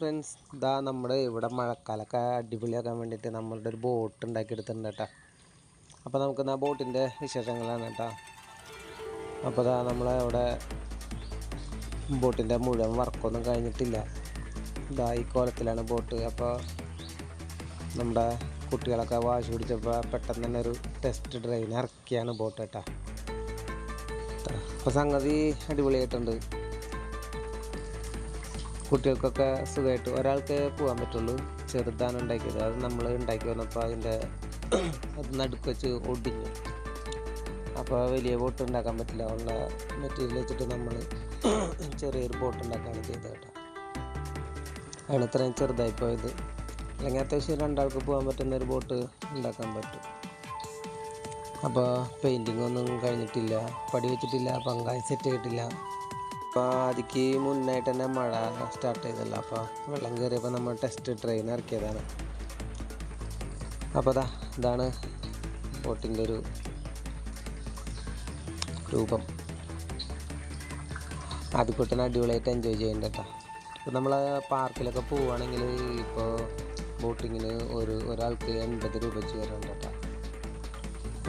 ഇതാ നമ്മൾ ഇവിടെ മഴക്കാലൊക്കെ അടിപൊളിയാക്കാൻ വേണ്ടിയിട്ട് നമ്മളുടെ ഒരു ബോട്ട് ഉണ്ടാക്കിയെടുത്തിട്ടുണ്ട് കേട്ടോ അപ്പോൾ നമുക്ക് ആ ബോട്ടിന്റെ വിശേഷങ്ങളാണ് കേട്ടോ അപ്പോൾ ഇതാ നമ്മളെ ഇവിടെ ബോട്ടിന്റെ മുഴുവൻ വർക്കൊന്നും കഴിഞ്ഞിട്ടില്ല. ഇതാ ഈ കോലത്തിലാണ് ബോട്ട് അപ്പോൾ നമ്മുടെ കുട്ടികളൊക്കെ വാശി പിടിച്ചപ്പോൾ പെട്ടെന്ന് തന്നെ ഒരു ടെസ്റ്റ് ഡ്രൈവിന് ഇറക്കിയാണ് ബോട്ട് കേട്ടോ അപ്പോൾ സംഗതി അടിപൊളിയായിട്ടുണ്ട്. കുട്ടികൾക്കൊക്കെ സുഖമായിട്ട് ഒരാൾക്ക് പോകാൻ പറ്റുള്ളൂ. ചെറുതാണ് ഉണ്ടാക്കിയത്. അത് നമ്മൾ ഉണ്ടാക്കി വന്നപ്പോൾ അതിന്റെ അത് നടുക്ക് വെച്ച് ഒടിഞ്ഞു. അപ്പോൾ വലിയ ബോട്ട് ഉണ്ടാക്കാൻ പറ്റില്ല. ഉള്ള മെറ്റീരിയൽ വെച്ചിട്ട് നമ്മൾ ചെറിയൊരു ബോട്ട് ഉണ്ടാക്കാണ് ചെയ്തത് കേട്ടോ. ആണ് ഇത്രയും ചെറുതായി പോയത്. അല്ലെങ്കിൽ അത്യാവശ്യം രണ്ടാൾക്ക് പോകാൻ പറ്റുന്ന ഒരു ബോട്ട് ഉണ്ടാക്കാൻ പറ്റും. അപ്പോൾ പെയിന്റിങ് ഒന്നും കഴിഞ്ഞിട്ടില്ല. പടി വെച്ചിട്ടില്ല. പങ്കായി സെറ്റ് ചെയ്തിട്ടില്ല. അപ്പോൾ അതിക്ക് മുന്നായിട്ട് തന്നെ മഴ സ്റ്റാർട്ട് ചെയ്തല്ലോ. അപ്പോൾ വെള്ളം കയറിയപ്പോൾ നമ്മൾ ടെസ്റ്റ് ട്രെയിൻ ഇറക്കിയതാണ്. അപ്പോൾ അതാ ഇതാണ് ബോട്ടിന്റെ ഒരു രൂപം. അത് ആദ്യക്കുട്ടനെ അടിപൊളിയായിട്ട് എൻജോയ് ചെയ്യേണ്ട കേട്ടോ നമ്മൾ പാർക്കിലൊക്കെ പോവുകയാണെങ്കിൽ ഇപ്പോൾ ബോട്ടിങ്ങിന് ഒരു ഒരാൾക്ക് എൺപത് രൂപ വെച്ച് കേട്ടോ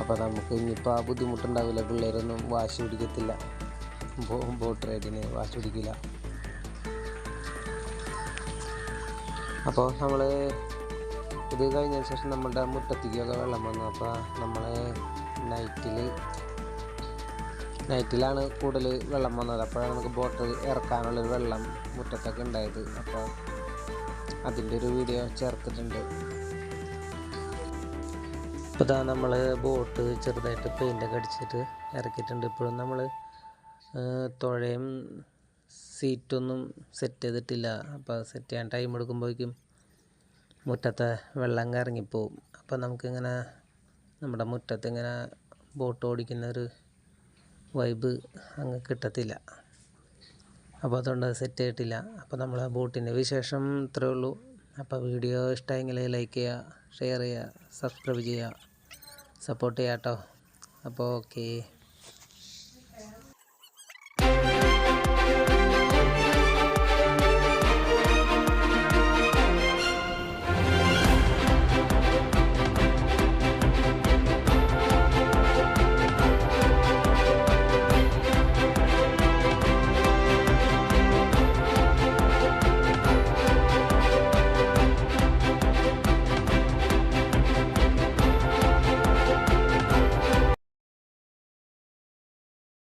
അപ്പോൾ നമുക്ക് ഇനിയിപ്പോൾ ആ ബുദ്ധിമുട്ടുണ്ടാവില്ല. പിള്ളേരൊന്നും വാശി പിടിക്കത്തില്ല. ബോട്ട് റൈഡിന് വാശി പിടിക്കില്ല. അപ്പോൾ നമ്മൾ ഇത് കഴിഞ്ഞതിന് ശേഷം നമ്മളുടെ മുട്ടത്തിക്കൊക്കെ വെള്ളം വന്നു. അപ്പോൾ നമ്മൾ നൈറ്റിൽ നൈറ്റിലാണ് കൂടുതൽ വെള്ളം വന്നത്. അപ്പോഴാണ് നമുക്ക് ബോട്ട് ഇറക്കാനുള്ളൊരു വെള്ളം മുറ്റത്തൊക്കെ ഉണ്ടായത്. അപ്പോൾ അതിന്റെ ഒരു വീഡിയോ ചേർത്തിട്ടുണ്ട്. ഇപ്പോൾ നമ്മൾ ബോട്ട് ചെറുതായിട്ട് പെയിന്റൊക്കെ അടിച്ചിട്ട് ഇറക്കിയിട്ടുണ്ട്. ഇപ്പോഴും നമ്മൾ തുഴയും. സീറ്റൊന്നും സെറ്റ് ചെയ്തിട്ടില്ല. അപ്പോൾ സെറ്റ് ചെയ്യാൻ ടൈം എടുക്കുമ്പോഴേക്കും മുറ്റത്തെ വെള്ളം കറങ്ങിപ്പോവും. അപ്പോൾ നമുക്കിങ്ങനെ നമ്മുടെ മുറ്റത്ത് ഇങ്ങനെ ബോട്ട് ഓടിക്കുന്ന ഒരു വൈബ് അങ്ങ് കിട്ടത്തില്ല. അപ്പോൾ അതുകൊണ്ട് സെറ്റ് ചെയ്തിട്ടില്ല. അപ്പോൾ നമ്മൾ ബോട്ടിന്റെ വിശേഷം ഇത്രയേ ഉള്ളൂ. അപ്പോൾ വീഡിയോ ഇഷ്ടമെങ്കിൽ ലൈക്ക് ചെയ്യുക ഷെയർ ചെയ്യുക സബ്സ്ക്രൈബ് ചെയ്യുക സപ്പോർട്ട് ചെയ്യാം കേട്ടോ. അപ്പോൾ ഓക്കേ